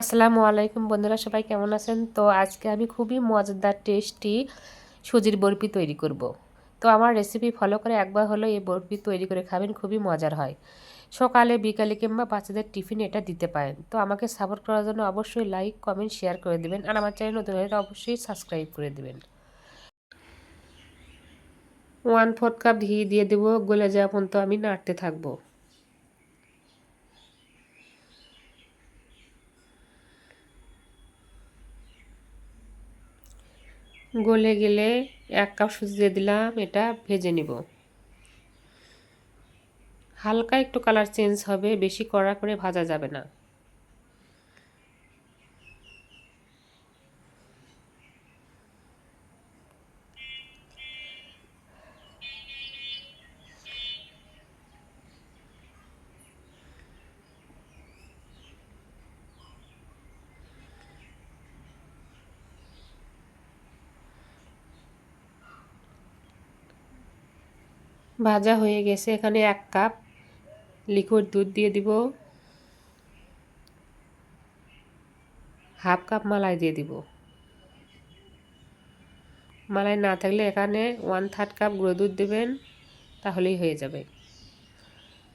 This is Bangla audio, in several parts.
আসসালামু আলাইকুম বন্ধুরা, সবাই কেমন আছেন? তো আজকে আমি খুবই মজাদার টেস্টি সুজির বরফি তৈরি করব। তো আমার রেসিপি ফলো করে একবার হলো এই বরফি তৈরি করে খাবেন, খুবই মজার হয়। সকালে, বিকালে কিংবা বাচ্চাদের টিফিন এটা দিতে পারেন। তো আমাকে সাপোর্ট করার জন্য অবশ্যই লাইক কমেন্ট শেয়ার করে দেবেন। আর আমার চ্যানেল নতুন হলে অবশ্যই সাবস্ক্রাইব করে দেবেন। ওয়ান ফোর্থ কাপ ঘি দিয়ে দেবো। গলে যাওয়া পর্যন্ত আমি নাড়তে থাকব। গলে গেলে এক কাপ সুজি দিয়ে দিলাম, এটা ভেজে নিব। হালকা একটু কালার চেঞ্জ হবে, বেশি কড়া করে ভাজা যাবে না। ভাজা হয়ে গেছে। এখানে এক কাপ লিকুইড দুধ দিয়ে দিব। হাফ কাপ মালাই দিয়ে দিব। মালাই না থাকলে এখানে ওয়ান থার্ড কাপ গুঁড়ো দুধ দেবেন, তাহলেই হয়ে যাবে।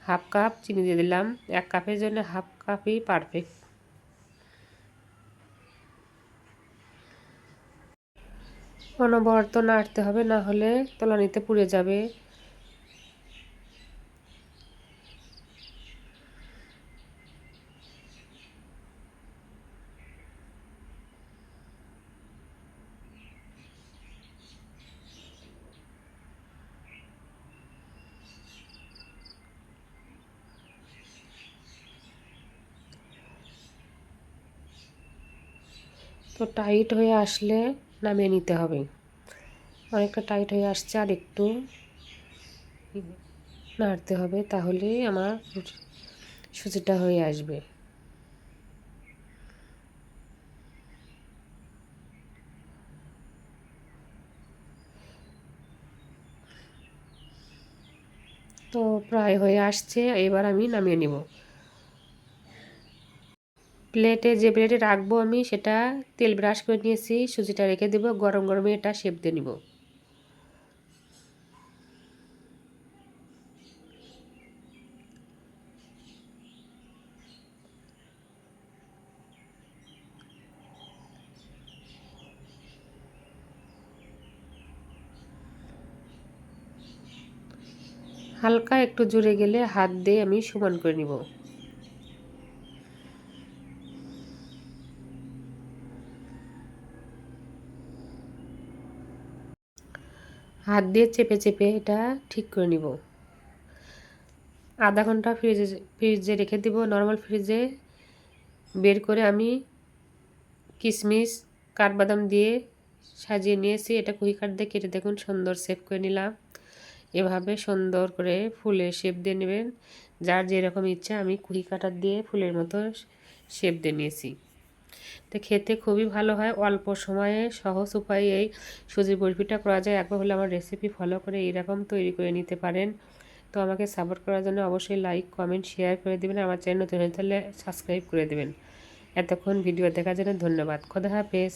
হাফ কাপ চিনি দিয়ে দিলাম। এক কাপের জন্য হাফ কাপই পারফেক্ট অনবরত নাড়তে হবে, না হলে তলানিতে পুড়ে যাবে। তো টাইট হয়ে আসলে নামিয়ে নিতে হবে। অনেকটা টাইট হয়ে আসছে, আর একটু নাড়তে হবে তাহলেই আমার সুজিটা হয়ে আসবে। তো প্রায় হয়ে আসছে, এবার আমি নামিয়ে নিব। প্লেটে যে প্লেটে রাখব আমি, সেটা তেল ব্রাশ করে নিয়েছি, সুজিটা রেখে দেবো, গরম গরমে এটা শেপ দিয়ে নিব। হালকা একটু জুড়ে গেলে হাত দিয়ে আমি সমান করে নিব। হাত দিয়ে চেপে চেপে এটা ঠিক করে নিব। আধা ঘণ্টা ফ্রিজে ফ্রিজে রেখে দিব। নর্মাল ফ্রিজে বের করে আমি কিশমিশ কাঠবাদাম দিয়ে সাজিয়ে নিয়েছি। এটা কুহি কাঠ দিয়ে কেটে দেখুন সুন্দর শেপ করে নিলাম। এভাবে সুন্দর করে ফুলের শেপ দিয়ে নেবেন। যার যেরকম ইচ্ছা আমি কুহি কাটার দিয়ে ফুলের মতো শেপ দিয়ে নিয়েছি। তো খেতে খুবই ভালো হয়। অল্প সময়ে সহজ উপায়ে এই সুজির বরফিটা করা যায়। একবার হলে আমার রেসিপি ফলো করে এরকম তৈরি করে নিতে পারেন। তো আমাকে সাপোর্ট করার জন্য অবশ্যই লাইক কমেন্ট শেয়ার করে দেবেন। আমার চ্যানেল নতুন হয়ে সাবস্ক্রাইব করে দেবেন। এতক্ষণ ভিডিও দেখার জন্য ধন্যবাদ। খোদা হাফেজ।